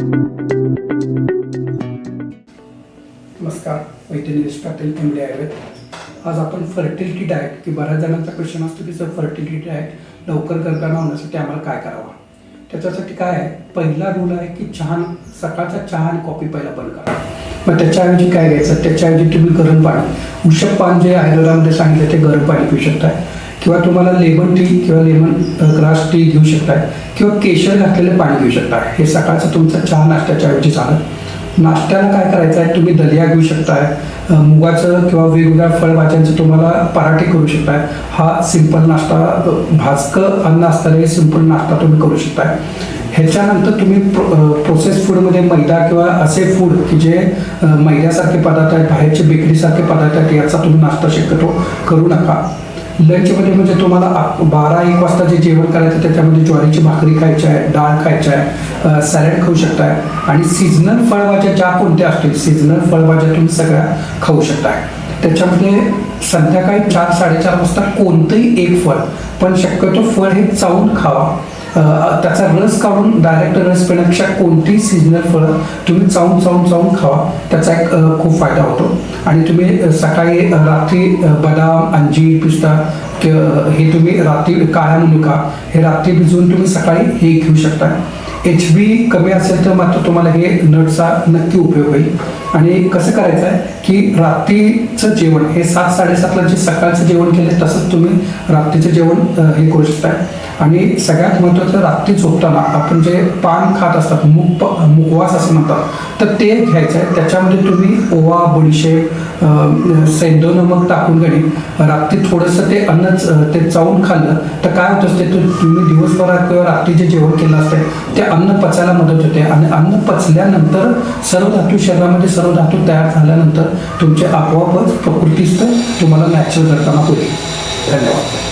नमस्कार Vaidya Nilesh Patil M D Ayurveda आज आपण फर्टिलिटी डाएट की बऱ्याच जणांचा क्वेश्चन असतो की सर फर्टिलिटी डाएट लवकर गर्भाना होण्यासाठी आम्हाला काय करावं? त्याच्यासाठी काय आहे? पहिला रूल आहे की चहा सकाळचा चहा आणि कॉफी पहिला बंद करा. मग त्याच्याऐवजी काय घ्यायचं? त्याच्याऐवजी तुम्ही गरम पाणी. उषक पान जे आयुर्वेदामध्ये सांगितलं ते गरम पाणी पिऊ शकताय किंवा तुम्हाला लेमन टी किंवा लेमन ग्रास टी घेऊ शकताय किंवा केशर घातलेलं पाणी घेऊ शकताय. हे सकाळचं तुमचं चहा नाश्त्याच्या ऐवजी झालं. नाश्त्याला काय करायचं आहे तुम्ही दलिया घेऊ शकताय मुगाचं किंवा वेगवेगळ्या फळभाज्यांचं तुम्हाला पराठे करू शकताय. हा सिंपल नाश्ता अ, भाजकं अन्न असताना हे सिंपल नाश्ता तुम्ही करू शकताय. ह्याच्यानंतर तुम्ही प्रो प्रोसेस फूडमध्ये मैदा किंवा असे फूड की जे मैद्यासारखे पदार्थ आहेत बाहेरचे बेकरीसारखे पदार्थ आहेत याचा तुम्ही नाश्ता शक्यतो करू नका. लंचमध्ये म्हणजे तुम्हाला बारा एक वाजता जे जेवण करायचं त्याच्यामध्ये ज्वारीची भाकरी खायची आहे डाळ खायची आहे सॅलड खाऊ शकताय. आणि सीझनल फळभाज्या ज्या कोणत्या असतील सीझनल फळभाज्या तुम्ही सगळ्या खाऊ शकताय. त्याच्यामध्ये संध्याकाळी चार साडेचार वाजता कोणतंही एक फळ पण शक्यतो फळ हे चावून खावा. त्याचा रस काढून डायरेक्ट रस पिण्यापेक्षा कोणतीही सीजनल फळं तुम्ही चावून चावून चावून खावा. त्याचा एक खूप फायदा होतो. आणि तुम्ही सकाळी रात्री बदाम अंजीर पिस्ता हे तुम्ही रात्री काळ्या मनुका हे रात्री भिजवून तुम्ही सकाळी हे घेऊ शकता. एच बी कमी असेल तर मात्र तुम्हाला हे नटचा नक्की उपयोग होईल. आणि कसं करायचं आहे की रात्रीचं जेवण हे सात साडेसातला जे सकाळचं जेवण केलं तसंच तुम्ही रात्रीचं जेवण हे करू शकता. आणि सगळ्यात महत्त्वाचं रात्री झोपताना आपण जे पान खात असतात मुक मुखवास असं म्हणतात तर ते घ्यायचं आहे त्याच्यामध्ये तुम्ही ओवा बडीशेप अ, सेंदो नमक टाकून घेणे रात्री थोडंसं ते अन्न ते चावून खाल्लं. तर काय होतं असते तुम्ही दिवसभरात किंवा रात्री जे जेवण केलं असते ते अन्न पचायला मदत होते. आणि अन्न पचल्यानंतर सर्व धातू शरीरामध्ये सर्व धातू तयार झाल्यानंतर तुमचे आपोआपच प्रकृतीस्थ तुम्हाला नॅचरल करताना होईल. धन्यवाद.